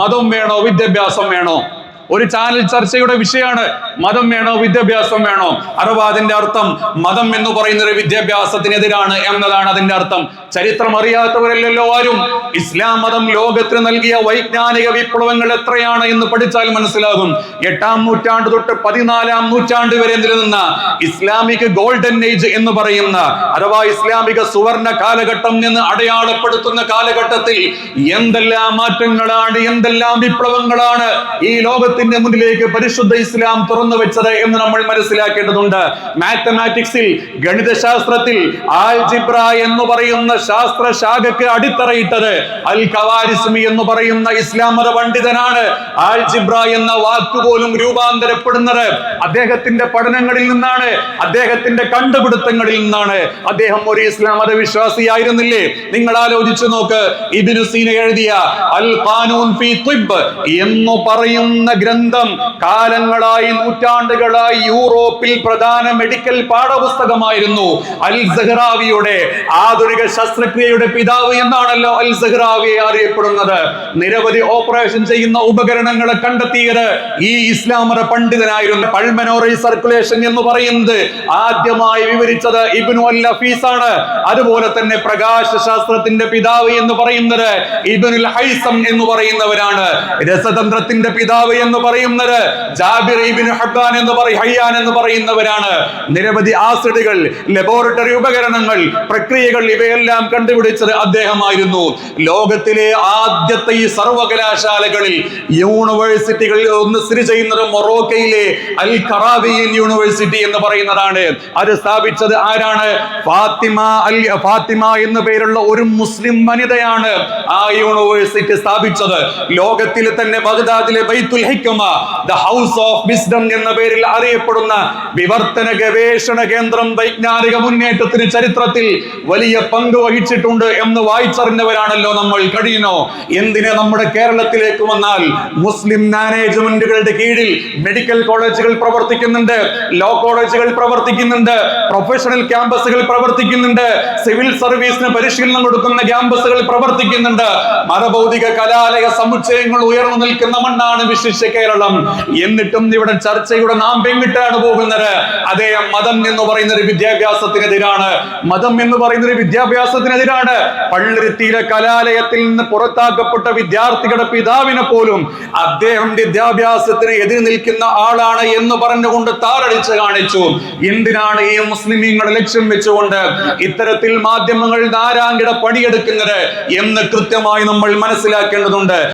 മതം വേണോ വിദ്യാഭ്യാസം വേണോ? ഒരു ചാനൽ ചർച്ചയുടെ വിഷയമാണ് മതം വേണോ വിദ്യാഭ്യാസം വേണോ? അഥവാ അതിന്റെ അർത്ഥം മതം എന്ന് പറയുന്നത് വിദ്യാഭ്യാസത്തിനെതിരാണ് എന്നതാണ് അതിന്റെ അർത്ഥം. ചരിത്രം അറിയാത്തവരല്ലല്ലോ ആരും. ഇസ്ലാം മതം ലോകത്തിന് നൽകിയ വൈജ്ഞാനിക വിപ്ലവങ്ങൾ എത്രയാണ് എന്ന് പഠിച്ചാൽ മനസ്സിലാകും. എട്ടാം നൂറ്റാണ്ട് തൊട്ട് പതിനാലാം നൂറ്റാണ്ട് വരെ നിലനിന്ന ഇസ്ലാമിക് ഗോൾഡൻ ഏജ് എന്ന് പറയുന്ന അഥവാ ഇസ്ലാമിക സുവർണ കാലഘട്ടം എന്ന് അടയാളപ്പെടുത്തുന്ന കാലഘട്ടത്തിൽ എന്തെല്ലാം മാറ്റങ്ങളാണ് എന്തെല്ലാം വിപ്ലവങ്ങളാണ് ഈ ലോകത്തിന്റെ മുന്നിലേക്ക് പരിശുദ്ധ ഇസ്ലാം തുറന്നു വെച്ചത് എന്ന് നമ്മൾ മനസ്സിലാക്കേണ്ടതുണ്ട്. മാത്തമാറ്റിക്സിൽ ഗണിതശാസ്ത്രത്തിൽ ആൽജിബ്ര എന്ന് പറയുന്ന ശാസ്ത്ര ശാഖക്ക് അടിത്തറയിട്ടത് അൽ കവാരിസ്മി എന്ന് പറയുന്ന ഇസ്ലാം മത പണ്ഡിതനാണ് ആൽജിബ്ര എന്ന വാക്കുപോലും രൂപാന്തരപ്പെടുന്നത്. അദ്ദേഹത്തിന്റെ പഠനങ്ങളിൽ നിന്നാണ് അദ്ദേഹത്തിന്റെ കണ്ടുപിടുത്തങ്ങളിൽ നിന്നാണ് അദ്ദേഹം ഒരു ഇസ്ലാം മത വിശ്വാസിയായിരുന്നില്ലേ നിങ്ങൾ ആലോചിച്ചു നോക്ക് ഇബിനു സീന എഴുതിയ അൽ ഖാനൂൻ ഫി എന്ന് പറയുന്ന ഗ്രന്ഥം കാലങ്ങളായി നൂറ്റാണ്ടുകളായി യൂറോപ്പിൽ പ്രധാന മെഡിക്കൽ പാഠപുസ്തകമായിരുന്നു. അൽ സഹ്റാവിയുടെ ആധുനിക ശസ്ത്രക്രിയയുടെ പിതാവ് എന്നാണല്ലോ അൽ സഹ്റാവിയെ അറിയപ്പെടുന്നത്. നിരവധി ഓപ്പറേഷൻ ചെയ്യുന്ന ഉപകരണങ്ങളെ കണ്ടെത്തിയത് ഈ ഇസ്ലാമത പണ്ഡിതനായിരുന്നു. പൾമനോറി സർക്കുലേഷൻ എന്ന് പറയുന്നത് ആദ്യമായി വിവരിച്ചത് ഇബിനു അൽ ഹഫീസ് ആണ് അതുപോലെ തന്നെ പ്രകാശ ശാസ്ത്രത്തിന്റെ പിതാവ് എന്ന് പറയുന്നത് ഇബിനുൽ ഹൈസം എന്ന് പറയുന്നവരാണ്. രസതന്ത്രത്തിന്റെ പിതാവ് എന്ന് പറയുന്നത് ജാബിർ ഇബ്നു ഹബ്ബാൻ എന്ന് പറയും ഹയ്യാൻ എന്ന് പറയുന്നവരാണ്. നിരവധി ആസിഡുകൾ ലബോറട്ടറി ഉപകരണങ്ങൾ പ്രക്രിയകൾ ഇവയെല്ലാം കണ്ടുപിടിച്ചത് അദ്ദേഹമായിരുന്നു. ലോകത്തിലെ ആദ്യത്തെ ഈ സർവകലാശാലകളിൽ യൂണിവേഴ്സിറ്റികളിൽ ഒന്ന് സ്ഥിതി ചെയ്യുന്നത് മൊറോക്കയിലെ അൽ കറാവിയൻ യൂണിവേഴ്സിറ്റി എന്ന് പറയുന്നതാണ്. അത് സ്ഥാപിച്ചത് ആരാണ്? ഫാത്തിമ അൽ ഫാത്തിമ എന്ന പേരുള്ള ഒരു മുസ്ലിം വനിതയാണ് ആ യൂണിവേഴ്സിറ്റി സ്ഥാപിച്ചത്. ലോകത്തിലെ തന്നെ ബഗ്ദാദിലെ ബൈത്തുൽ ഹിക്കമ ദ ഹൗസ് ഓഫ് വിസ്ഡം എന്ന പേരിൽ അറിയപ്പെടുന്ന വിവർത്തന ഗവേഷണ കേന്ദ്രം വൈജ്ഞാനിക മുന്നേറ്റത്തിന് ചരിത്രത്തിൽ വലിയ പങ്ക് വഹിച്ചിട്ടുണ്ട് എന്ന് വായിച്ചറിഞ്ഞവരാണല്ലോ നമ്മൾ. കഴിയുന്നു എന്തിനെ നമ്മുടെ കേരളത്തിലേക്ക് വന്നാൽ? മുസ്ലിം മാനേജ്മെന്റുകളുടെ കീഴിൽ മെഡിക്കൽ കോളേജുകൾ പ്രവർത്തിക്കുന്നുണ്ട് ലോ കോളേജുകൾ പ്രവർത്തിക്കുന്നുണ്ട് പ്രൊഫഷണൽ ക്യാമ്പസുകൾ പ്രവർത്തിക്കുന്നുണ്ട് സിവിൽ സർവീസിന് പരിശീലനം കൊടുക്കുന്ന ക്യാമ്പസുകൾ പ്രവർത്തിക്കുന്നുണ്ട്. മതഭൗതിക കലാലയ സമുച്ചയങ്ങൾ ഉയർന്നു നിൽക്കുന്ന മണ്ണാണ് വിശിഷ്യ കേരളം. എന്നിട്ടും ഇവിടെ ചർച്ചയുടെ നാം പെങ്ങിട്ടാണ് പോകുന്നത്. അതേ മതം എന്ന് പറയുന്ന ഒരു വിദ്യാഭ്യാസത്തിനെതിരാണ്. മതം എന്ന് പറയുന്ന ഒരു വിദ്യാഭ്യാസത്തിനെതിരാണ്. പള്ളിരുത്തിയിലെ കലാലയത്തിൽ നിന്ന് പുറത്താക്കപ്പെട്ട വിദ്യാർത്ഥികളുടെ പിതാവിനെ പോലും അദ്ദേഹം വിദ്യാഭ്യാസത്തിന് എതിര് നിൽക്കുന്ന ആളാണ് എന്ന് പറഞ്ഞുകൊണ്ട് താറടിച്ച് കാണിച്ചു. എന്തിനാണ് ഈ മുസ്ലിം ലക്ഷ്യം വെച്ചുകൊണ്ട് ഇത്തരത്തിൽ മാധ്യമങ്ങൾ നാരാങ്കിട പണിയെടുക്കുന്നത് എന്ന് കൃത്യമായി നമ്മൾ മനസ്സിലാക്കേണ്ടതുണ്ട്.